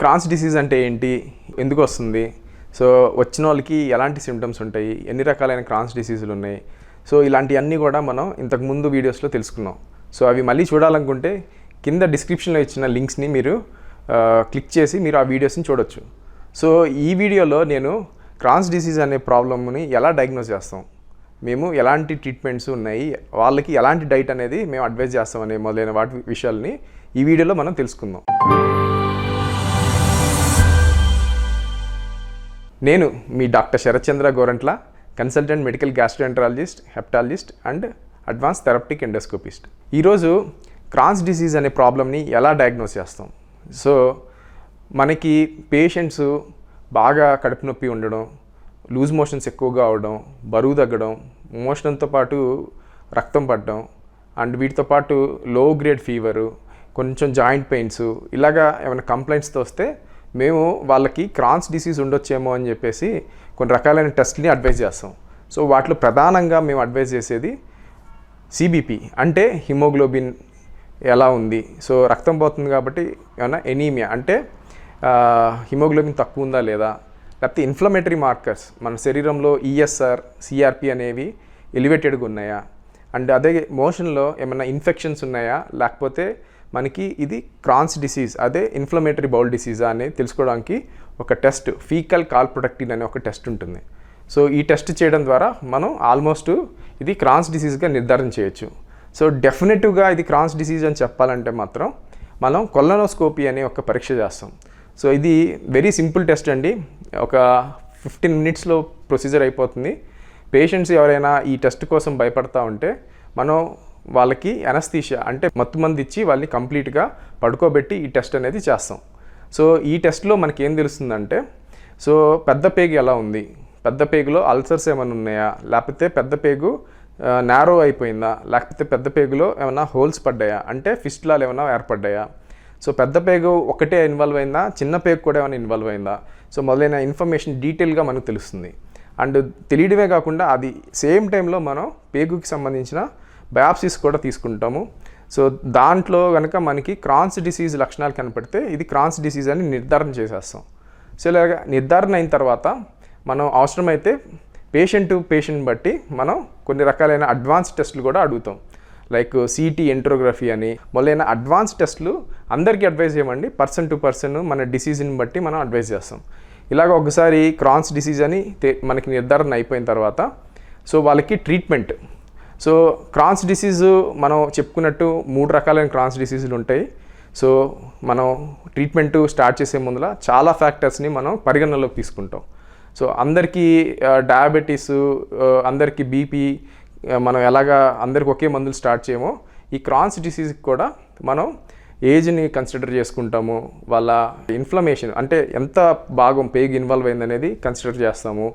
Crohn's disease అంటే ఏంటి? ఎందుకు వస్తుంది? సో వచ్చిన వాళ్ళకి ఎలాంటి సిమ్టమ్స్ ఉంటాయి? ఎన్ని రకాలైన క్రాన్స్ డిసీజులు ఉన్నాయి? సో ఇలాంటివన్నీ కూడా మనం ఇంతకుముందు వీడియోస్లో తెలుసుకున్నాం. సో అవి మళ్ళీ చూడాలనుకుంటే కింద డిస్క్రిప్షన్లో ఇచ్చిన లింక్స్ని మీరు క్లిక్ చేసి మీరు ఆ వీడియోస్ని చూడొచ్చు. సో ఈ వీడియోలో నేను క్రాన్స్ డిసీజ్ అనే ప్రాబ్లమ్ని ఎలా డయాగ్నోస్ చేస్తాం? మేము ఎలాంటి ట్రీట్మెంట్స్ ఉన్నాయి? వాళ్ళకి ఎలాంటి డైట్ అనేది మేము అడ్వైజ్ చేస్తామనే మొదలైన వాటి విషయాల్ని ఈ వీడియోలో మనం తెలుసుకుందాం. నేను మీ doctor Sharathchandra Gorantla consultant medical gastroenterologist hepatologist and advance therapeutic endoscopist. ఈరోజు క్రాన్స్ డిసీజ్ అనే ప్రాబ్లమ్ని ఎలా డయాగ్నోస్ చేస్తాం? సో మనకి పేషెంట్స్ బాగా కడుపు నొప్పి ఉండడం లూజ్ మోషన్స్ ఎక్కువగా అవడం బరువు తగ్గడం మోషన్తో పాటు రక్తం పడడం అండ్ వీటితో పాటు లో గ్రేడ్ ఫీవరు కొంచెం జాయింట్ పెయిన్స్ ఇలాగా ఏమైనా కంప్లైంట్స్తో వస్తే మేము వాళ్ళకి క్రాన్స్ డిసీజ్ ఉండొచ్చేమో అని చెప్పేసి కొన్ని రకాలైన టెస్ట్ని అడ్వైజ్ చేస్తాం. సో వాటిలో ప్రధానంగా మేము అడ్వైజ్ చేసేది సిబిపి అంటే హిమోగ్లోబిన్ ఎలా ఉంది? సో రక్తం పోతుంది కాబట్టి ఏమన్నా ఎనీమియా అంటే హిమోగ్లోబిన్ తక్కువ ఉందా లేదా? లేకపోతే ఇన్ఫ్లమేటరీ మార్కర్స్ మన శరీరంలో ఈఎస్ఆర్ సిఆర్పి అనేవి ఎలివేటెడ్గా ఉన్నాయా? అండ్ అదే మోషన్లో ఏమైనా ఇన్ఫెక్షన్స్ ఉన్నాయా? లేకపోతే మనకి ఇది క్రాన్స్ డిసీజ్ అదే ఇన్ఫ్లమేటరీ బౌల్ డిసీజా అనేది తెలుసుకోవడానికి ఒక టెస్ట్ ఫీకల్ కాల్ ప్రొడక్టిన్ అనే ఒక టెస్ట్ ఉంటుంది. సో ఈ టెస్ట్ చేయడం ద్వారా మనం ఆల్మోస్ట్ ఇది క్రాన్స్ డిసీజ్గా నిర్ధారణ చేయొచ్చు. సో డెఫినెటివ్గా ఇది క్రాన్స్ డిసీజ్ అని చెప్పాలంటే మాత్రం మనం కొల్లనోస్కోపీ అనే ఒక పరీక్ష చేస్తాం. సో ఇది వెరీ సింపుల్ టెస్ట్ అండి. ఒక ఫిఫ్టీన్ మినిట్స్లో ప్రొసీజర్ అయిపోతుంది. పేషెంట్స్ ఎవరైనా ఈ టెస్ట్ కోసం భయపడతా ఉంటే మనం వాళ్ళకి ఎనస్థీషియా అంటే మత్తు మంది ఇచ్చి వాళ్ళని కంప్లీట్గా పడుకోబెట్టి ఈ టెస్ట్ అనేది చేస్తాం. సో ఈ టెస్ట్లో మనకి ఏం తెలుస్తుందంటే సో పెద్ద పేగు ఎలా ఉంది? పెద్ద పేగులో అల్సర్స్ ఏమైనా ఉన్నాయా? లేకపోతే పెద్ద పేగు నేరో అయిపోయిందా? లేకపోతే పెద్ద పేగులో ఏమైనా హోల్స్ పడ్డాయా? అంటే ఫిస్టులాలు ఏమైనా ఏర్పడ్డాయా? సో పెద్ద పేగు ఒకటే ఇన్వాల్వ్ అయిందా? చిన్న పేగు కూడా ఏమైనా ఇన్వాల్వ్ అయిందా? సో మొదలైన ఇన్ఫర్మేషన్ డీటెయిల్గా మనకు తెలుస్తుంది. అండ్ తెలియడమే కాకుండా అది సేమ్ టైంలో మనం పేగుకి సంబంధించిన బయాప్సీస్ కూడా తీసుకుంటాము. సో దాంట్లో కనుక మనకి క్రాన్స్ డిసీజ్ లక్షణాలు కనపడితే ఇది క్రాన్స్ డిసీజ్ అని నిర్ధారణ చేసేస్తాం. సో ఇలాగ నిర్ధారణ అయిన తర్వాత మనం అవసరమైతే పేషెంట్ టు పేషెంట్ బట్టి మనం కొన్ని రకాలైన అడ్వాన్స్ టెస్టులు కూడా అడుగుతాం. లైక్ సిటీ ఎంట్రోగ్రఫీ అని మొదలైన అడ్వాన్స్ టెస్టులు అందరికీ అడ్వైజ్ చేయమండి. పర్సన్ టు పర్సన్ మన డిసీజ్ని బట్టి మనం అడ్వైజ్ చేస్తాం. ఇలాగ ఒకసారి క్రాన్స్ డిసీజ్ అని మనకి నిర్ధారణ అయిపోయిన తర్వాత సో వాళ్ళకి ట్రీట్మెంట్ సో క్రాన్స్ డిసీజ్ మనం చెప్పుకున్నట్టు మూడు రకాలైన క్రాన్స్ డిసీజులు ఉంటాయి. సో మనం ట్రీట్మెంట్ స్టార్ట్ చేసే ముందర చాలా ఫ్యాక్టర్స్ని మనం పరిగణనలోకి తీసుకుంటాం. సో అందరికీ డయాబెటీస్ అందరికీ బీపీ మనం ఎలాగా అందరికి ఒకే మందులు స్టార్ట్ చేయమో ఈ క్రాన్స్ డిసీజ్కి కూడా మనం ఏజ్ని కన్సిడర్ చేసుకుంటాము. వాళ్ళ ఇన్ఫ్లమేషన్ అంటే ఎంత భాగం పేగ్ ఇన్వాల్వ్ అయిందనేది కన్సిడర్ చేస్తాము.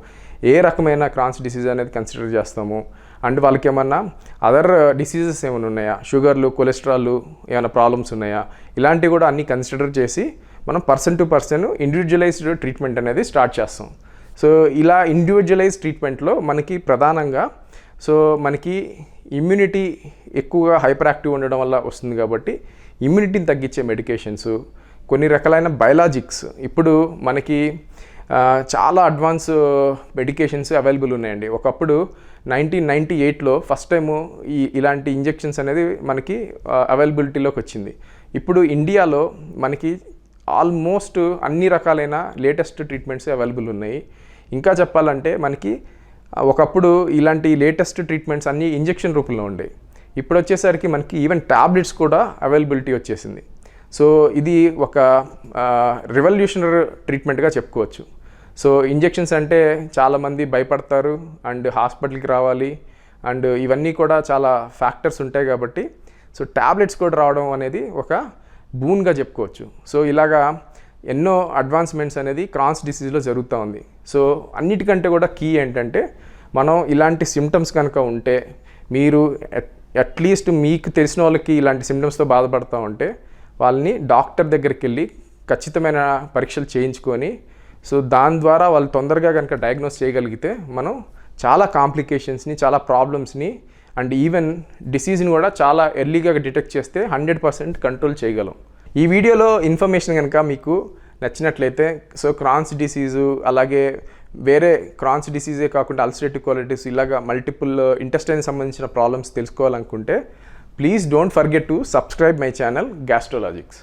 ఏ రకమైన క్రాన్స్ డిసీజ్ అనేది కన్సిడర్ చేస్తాము? అండ్ వాళ్ళకి ఏమన్నా అదర్ డిసీజెస్ uh, ఏమైనా ఉన్నాయా? షుగర్లు కొలెస్ట్రాల్ ఏమైనా ప్రాబ్లమ్స్ ఉన్నాయా? ఇలాంటివి కూడా అన్నీ కన్సిడర్ చేసి మనం person to person individualised treatment అనేది స్టార్ట్ చేస్తాం. సో ఇలా ఇండివిజువలైజ్ ట్రీట్మెంట్లో మనకి ప్రధానంగా సో మనకి ఇమ్యూనిటీ ఎక్కువగా హైపర్ యాక్టివ్ ఉండడం వల్ల వస్తుంది కాబట్టి ఇమ్యూనిటీని తగ్గించే మెడికేషన్స్ కొన్ని రకాలైన బయలాజిక్స్ ఇప్పుడు మనకి చాలా అడ్వాన్స్ మెడికేషన్స్ అవైలబుల్ ఉన్నాయండి. ఒకప్పుడు నైన్టీన్ నైంటీ ఎయిట్లో ఫస్ట్ టైము ఈ ఇలాంటి ఇంజెక్షన్స్ అనేది మనకి అవైలబిలిటీలోకి వచ్చింది. ఇప్పుడు ఇండియాలో మనకి ఆల్మోస్ట్ అన్ని రకాలైన లేటెస్ట్ ట్రీట్మెంట్స్ అవైలబుల్ ఉన్నాయి. ఇంకా చెప్పాలంటే మనకి ఒకప్పుడు ఇలాంటి లేటెస్ట్ ట్రీట్మెంట్స్ అన్నీ ఇంజెక్షన్ రూపంలో ఉండేవి ఇప్పుడు వచ్చేసరికి మనకి ఈవెన్ ట్యాబ్లెట్స్ కూడా అవైలబిలిటీ వచ్చేసింది. సో ఇది ఒక రివల్యూషనరీ ట్రీట్మెంట్గా చెప్పుకోవచ్చు. సో ఇంజెక్షన్స్ అంటే చాలామంది భయపడతారు అండ్ హాస్పిటల్కి రావాలి అండ్ ఇవన్నీ కూడా చాలా ఫ్యాక్టర్స్ ఉంటాయి కాబట్టి సో ట్యాబ్లెట్స్ కూడా రావడం అనేది ఒక బూన్గా చెప్పుకోవచ్చు. సో ఇలాగా ఎన్నో అడ్వాన్స్మెంట్స్ అనేది క్రాన్స్ డిసీజ్లో జరుగుతూ ఉంది. సో అన్నిటికంటే కూడా కీ ఏంటంటే మనం ఇలాంటి సిమ్టమ్స్ కనుక ఉంటే మీరు అట్లీస్ట్ మీకు తెలిసిన వాళ్ళకి ఇలాంటి సిమ్టమ్స్తో బాధపడుతూ ఉంటే వాళ్ళని డాక్టర్ దగ్గరికి వెళ్ళి ఖచ్చితమైన పరీక్షలు చేయించుకొని సో దాని ద్వారా వాళ్ళు తొందరగా కనుక డయాగ్నోస్ చేయగలిగితే మనం చాలా కాంప్లికేషన్స్ని చాలా ప్రాబ్లమ్స్ని అండ్ ఈవెన్ డిసీజ్ని కూడా చాలా ఎర్లీగా డిటెక్ట్ చేస్తే హండ్రెడ్ పర్సెంట్ కంట్రోల్ చేయగలం. ఈ వీడియోలో ఇన్ఫర్మేషన్ కనుక మీకు నచ్చినట్లయితే సో క్రాన్స్ డిసీజు అలాగే వేరే క్రాన్స్ డిసీజే కాకుండా అల్సరేటివ్ క్వాలిటీస్ ఇలాగా మల్టిపుల్ ఇంటెస్టైన్ సంబంధించిన ప్రాబ్లమ్స్ తెలుసుకోవాలనుకుంటే please don't forget to subscribe my channel Gastrologix